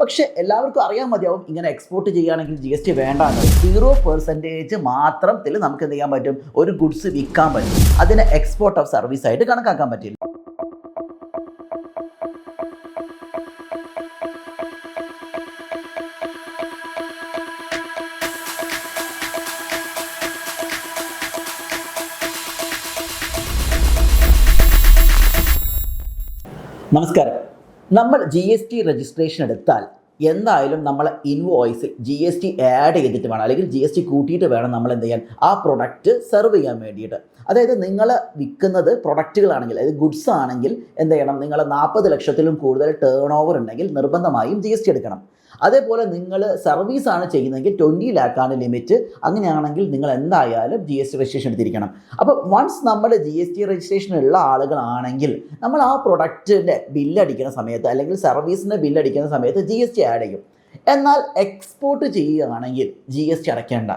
പക്ഷെ എല്ലാവർക്കും അറിയാൻ മതിയാവും ഇങ്ങനെ എക്സ്പോർട്ട് ചെയ്യുകയാണെങ്കിൽ ജി എസ് ടി വേണ്ട സീറോ പെർസെന്റേജ് മാത്രത്തിൽ നമുക്ക് എന്ത് ചെയ്യാൻ പറ്റും? ഒരു ഗുഡ്സ് വിൽക്കാൻ പറ്റും. അതിനെ എക്സ്പോർട്ട് ഓഫ് സർവീസ് ആയിട്ട് കണക്കാക്കാൻ പറ്റില്ല. നമസ്കാരം. നമ്മൾ ജി എസ് ടി രജിസ്ട്രേഷൻ എടുത്താൽ എന്തായാലും നമ്മൾ ഇൻവോയ്സിൽ ജി എസ് ടി ആഡ് ചെയ്തിട്ട് വേണം അല്ലെങ്കിൽ ജി എസ് ടി കൂട്ടിയിട്ട് വേണം നമ്മൾ എന്ത് ചെയ്യാൻ ആ പ്രൊഡക്റ്റ് സെർവ് ചെയ്യാൻ വേണ്ടിയിട്ട്. അതായത് നിങ്ങൾ വിൽക്കുന്നത് പ്രൊഡക്റ്റുകളാണെങ്കിൽ അതായത് ഗുഡ്സ് ആണെങ്കിൽ എന്ത് ചെയ്യണം നിങ്ങൾ നാൽപ്പത് ലക്ഷത്തിലും കൂടുതൽ ടേൺ ഓവർ ഉണ്ടെങ്കിൽ നിർബന്ധമായും ജി എസ് ടി എടുക്കണം. അതേപോലെ നിങ്ങൾ സർവീസാണ് ചെയ്യുന്നതെങ്കിൽ ട്വന്റി ലാക്കാണ് ലിമിറ്റ് അങ്ങനെയാണെങ്കിൽ നിങ്ങൾ എന്തായാലും ജി എസ് ടി രജിസ്ട്രേഷൻ എടുത്തിരിക്കണം. അപ്പോൾ വൺസ് നമ്മൾ ജി എസ് ടി രജിസ്ട്രേഷൻ ഉള്ള ആളുകളാണെങ്കിൽ നമ്മൾ ആ പ്രൊഡക്റ്റിന്റെ ബില്ലടിക്കുന്ന സമയത്ത് അല്ലെങ്കിൽ സർവീസിന്റെ ബില്ലടിക്കുന്ന സമയത്ത് ജി എസ് ടി ആഡ് ചെയ്യും. എന്നാൽ എക്സ്പോർട്ട് ചെയ്യുകയാണെങ്കിൽ ജി എസ് ടി അടയ്ക്കേണ്ട.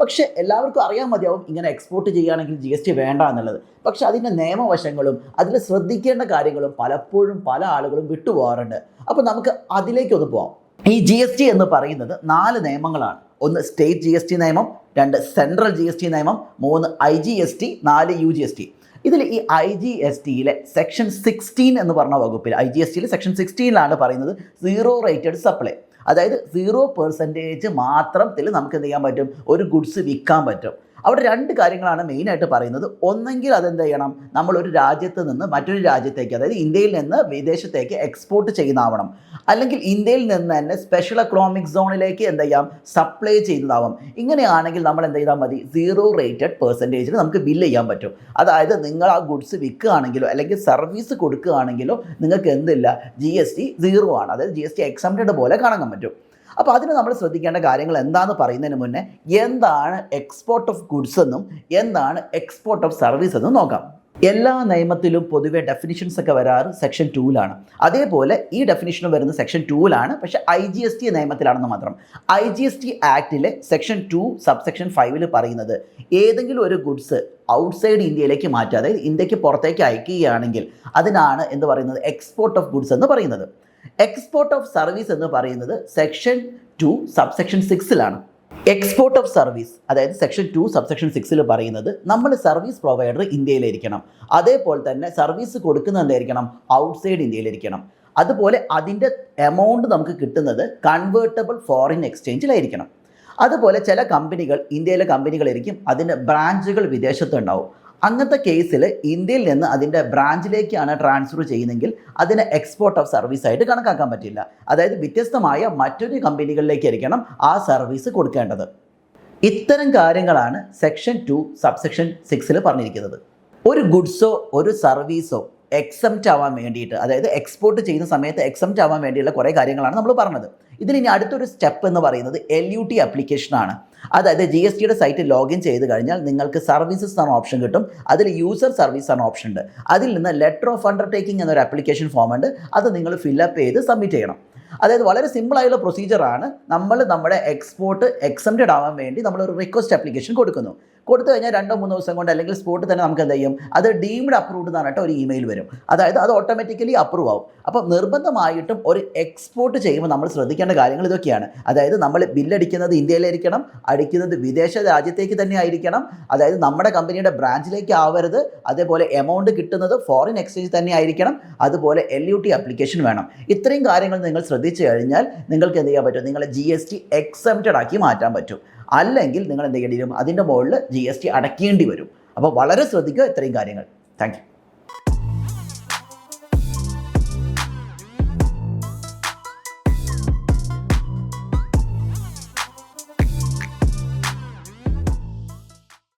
പക്ഷേ എല്ലാവർക്കും അറിയാൻ മതിയാവും ഇങ്ങനെ എക്സ്പോർട്ട് ചെയ്യുകയാണെങ്കിൽ ജി എസ് ടി വേണ്ട എന്നുള്ളത്. പക്ഷേ അതിന്റെ നിയമവശങ്ങളും അതിൽ ശ്രദ്ധിക്കേണ്ട കാര്യങ്ങളും പലപ്പോഴും പല ആളുകളും വിട്ടുപോകാറുണ്ട്. അപ്പോൾ നമുക്ക് അതിലേക്കൊന്ന് പോവാം. ഈ ജി എസ് ടി എന്ന് പറയുന്നത് നാല് നിയമങ്ങളാണ്. ഒന്ന് സ്റ്റേറ്റ് ജി എസ് ടി നിയമം രണ്ട് സെൻട്രൽ ജി എസ് ടി നിയമം മൂന്ന് ഐ ജി എസ് ടി നാല് യു ജി എസ് ടി ഇതിൽ ഈ ഐ ജി എസ് ടിയിലെ സെക്ഷൻ സിക്സ്റ്റീൻ എന്ന് പറഞ്ഞ വകുപ്പിൽ ഐ ജി എസ് ടിയിൽ സെക്ഷൻ സിക്സ്റ്റീനിലാണ് പറയുന്നത് സീറോ റേറ്റഡ് സപ്ലൈ അതായത് സീറോ പെർസെന്റേജ് മാത്രത്തിൽ നമുക്ക് എന്ത് ചെയ്യാൻ പറ്റും? ഒരു ഗുഡ്സ് വിൽക്കാൻ പറ്റും. അവിടെ രണ്ട് കാര്യങ്ങളാണ് മെയിനായിട്ട് പറയുന്നത്. ഒന്നെങ്കിൽ അതെന്ത് ചെയ്യണം? നമ്മൾ ഒരു രാജ്യത്ത് നിന്ന് മറ്റൊരു രാജ്യത്തേക്ക് അതായത് ഇന്ത്യയിൽ നിന്ന് വിദേശത്തേക്ക് എക്സ്പോർട്ട് ചെയ്യുന്നതാവണം. അല്ലെങ്കിൽ ഇന്ത്യയിൽ നിന്ന് തന്നെ സ്പെഷ്യൽ എക്കണോമിക് സോണിലേക്ക് എന്ത് ചെയ്യാം? സപ്ലൈ ചെയ്യുന്നതാവും ഇങ്ങനെയാണെങ്കിൽ നമ്മൾ എന്ത് ചെയ്താൽ മതി? സീറോ റേറ്റഡ് പെർസെന്റേജിന് നമുക്ക് ബില്ല് ചെയ്യാൻ പറ്റും. അതായത് നിങ്ങൾ ആ ഗുഡ്സ് വിൽക്കുകയാണെങ്കിലോ അല്ലെങ്കിൽ സർവീസ് കൊടുക്കുകയാണെങ്കിലോ നിങ്ങൾക്ക് എന്തില്ല? ജി എസ് ടി സീറോ ആണ്. അതായത് ജി എസ് ടി എക്സംപ്റ്റഡ് പോലെ കാണാൻ പറ്റും. അപ്പോൾ അതിന് നമ്മൾ ശ്രദ്ധിക്കേണ്ട കാര്യങ്ങൾ എന്താണെന്ന് പറയുന്നതിന് മുന്നേ എന്താണ് എക്സ്പോർട്ട് ഓഫ് ഗുഡ്സ് എന്നും എന്താണ് എക്സ്പോർട്ട് ഓഫ് സർവീസ് എന്നും നോക്കാം. എല്ലാ നിയമത്തിലും പൊതുവെ ഡെഫിനിഷൻസ് ഒക്കെ വരാറ് സെക്ഷൻ ടൂവിലാണ് അതേപോലെ ഈ ഡെഫിനിഷൻ വരുന്ന സെക്ഷൻ ടൂവിലാണ് പക്ഷേ ഐ ജി എസ് ടി നിയമത്തിലാണെന്ന് മാത്രം. ഐ ജി എസ് ടി ആക്ടിലെ സെക്ഷൻ ടു സബ്സെക്ഷൻ ഫൈവിൽ പറയുന്നത് ഏതെങ്കിലും ഒരു ഗുഡ്സ് ഔട്ട്സൈഡ് ഇന്ത്യയിലേക്ക് മാറ്റുക അതായത് ഇന്ത്യയ്ക്ക് പുറത്തേക്ക് അയക്കുകയാണെങ്കിൽ അതിനാണ് എന്ന് പറയുന്നത്? എക്സ്പോർട്ട് ഓഫ് ഗുഡ്സ് എന്ന് പറയുന്നത്. എക്സ്പോർട്ട് ഓഫ് സർവീസ് എന്ന് പറയുന്നത് സെക്ഷൻ ടു സബ്സെക്ഷൻ സിക്സിലാണ് എക്സ്പോർട്ട് ഓഫ് സർവീസ് അതായത് സെക്ഷൻ ടു സബ്സെക്ഷൻ സിക്സിൽ പറയുന്നത് നമ്മൾ സർവീസ് പ്രൊവൈഡർ ഇന്ത്യയിലിരിക്കണം. അതേപോലെ തന്നെ സർവീസ് കൊടുക്കുന്നത് എന്തായിരിക്കണം? ഔട്ട്സൈഡ് ഇന്ത്യയിലിരിക്കണം. അതുപോലെ അതിന്റെ എമൗണ്ട് നമുക്ക് കിട്ടുന്നത് കൺവേർട്ടബിൾ ഫോറിൻ എക്സ്ചേഞ്ചിലായിരിക്കണം അതുപോലെ ചില കമ്പനികൾ ഇന്ത്യയിലെ കമ്പനികളായിരിക്കും അതിന്റെ ബ്രാഞ്ചുകൾ വിദേശത്തുണ്ടാവും അങ്ങനത്തെ കേസിൽ ഇന്ത്യയിൽ നിന്ന് അതിന്റെ ബ്രാഞ്ചിലേക്കാണ് ട്രാൻസ്ഫർ ചെയ്യുന്നതെങ്കിൽ അതിനെ എക്സ്പോർട്ട് ഓഫ് സർവീസ് ആയിട്ട് കണക്കാക്കാൻ പറ്റില്ല. അതായത് വ്യത്യസ്തമായ മറ്റൊരു കമ്പനികളിലേക്കായിരിക്കണം ആ സർവീസ് കൊടുക്കേണ്ടത്. ഇത്തരം കാര്യങ്ങളാണ് സെക്ഷൻ ടു സബ്സെക്ഷൻ സിക്സിൽ പറഞ്ഞിരിക്കുന്നത്. ഒരു ഗുഡ്സോ ഒരു സർവീസോ എക്സംറ്റ് ആവാൻ വേണ്ടിയിട്ട് അതായത് എക്സ്പോർട്ട് ചെയ്യുന്ന സമയത്ത് എക്സംറ്റ് ആവാൻ വേണ്ടിയുള്ള കുറേ കാര്യങ്ങളാണ് നമ്മൾ പറഞ്ഞത്. ഇതിലിനി അടുത്തൊരു സ്റ്റെപ്പ് എന്ന് പറയുന്നത് എൽ യു ടി ആപ്ലിക്കേഷനാണ് അതായത് ജി എസ് ടിയുടെ സൈറ്റ് ലോഗിൻ ചെയ്ത് കഴിഞ്ഞാൽ നിങ്ങൾക്ക് സർവീസസ് എന്ന ഓപ്ഷൻ കിട്ടും. അതിൽ യൂസർ സർവീസ് എന്ന ഓപ്ഷൻ ഉണ്ട്. അതിൽ നിന്ന് ലെറ്റർ ഓഫ് അണ്ടർടേക്കിംഗ് എന്നൊരു ആപ്ലിക്കേഷൻ ഫോം ഉണ്ട്. അത് നിങ്ങൾ ഫില്ലപ്പ് ചെയ്ത് സബ്മിറ്റ് ചെയ്യണം. അതായത് വളരെ സിമ്പിളായുള്ള പ്രൊസീജിയറാണ് നമ്മൾ നമ്മുടെ എക്സ്പോർട്ട് എക്സംറ്റഡ് ആവാൻ വേണ്ടി നമ്മൾ ഒരു റിക്വസ്റ്റ് ആപ്ലിക്കേഷൻ കൊടുക്കുന്നു. കൊടുത്തു കഴിഞ്ഞാൽ രണ്ടോ മൂന്നോ ദിവസം കൊണ്ട് അല്ലെങ്കിൽ സ്പോട്ട് തന്നെ നമുക്ക് എന്ത് ചെയ്യും? അത് ഡീംഡ് അപ്രൂവ്ഡ് എന്ന് പറഞ്ഞിട്ട് ഒരു ഇമെയിൽ വരും. അതായത് അത് ഓട്ടോമാറ്റിക്കലി അപ്രൂവ് ആവും. അപ്പോൾ നിർബന്ധമായിട്ടും ഒരു എക്സ്പോർട്ട് ചെയ്യുമ്പോൾ നമ്മൾ ശ്രദ്ധിക്കേണ്ട കാര്യങ്ങൾ ഇതൊക്കെയാണ്. അതായത് നമ്മൾ ബില്ലടിക്കുന്നത് ഇന്ത്യയിലായിരിക്കണം അടിക്കുന്നത് വിദേശ രാജ്യത്തേക്ക് തന്നെ ആയിരിക്കണം. അതായത് നമ്മുടെ കമ്പനിയുടെ ബ്രാഞ്ചിലേക്ക് ആവരുത്. അതേപോലെ എമൗണ്ട് കിട്ടുന്നത് ഫോറിൻ എക്സ്ചേഞ്ച് തന്നെ ആയിരിക്കണം. അതുപോലെ എൽ യു ടി അപ്ലിക്കേഷൻ വേണം. ഇത്രയും കാര്യങ്ങൾ നിങ്ങൾ ശ്രദ്ധിച്ചു കഴിഞ്ഞാൽ നിങ്ങൾക്ക് എന്ത് ചെയ്യാൻ പറ്റും? നിങ്ങളെ ജി എസ് ടി എക്സംപ്റ്റഡ് ആക്കി മാറ്റാൻ പറ്റും. അല്ലെങ്കിൽ നിങ്ങൾ എന്തെങ്കിലും അതിന്റെ മുകളിൽ ജി എസ് ടി അടയ്ക്കേണ്ടി വരും. അപ്പോൾ വളരെ ശ്രദ്ധിക്കുക ഇത്രയും കാര്യങ്ങൾ. താങ്ക്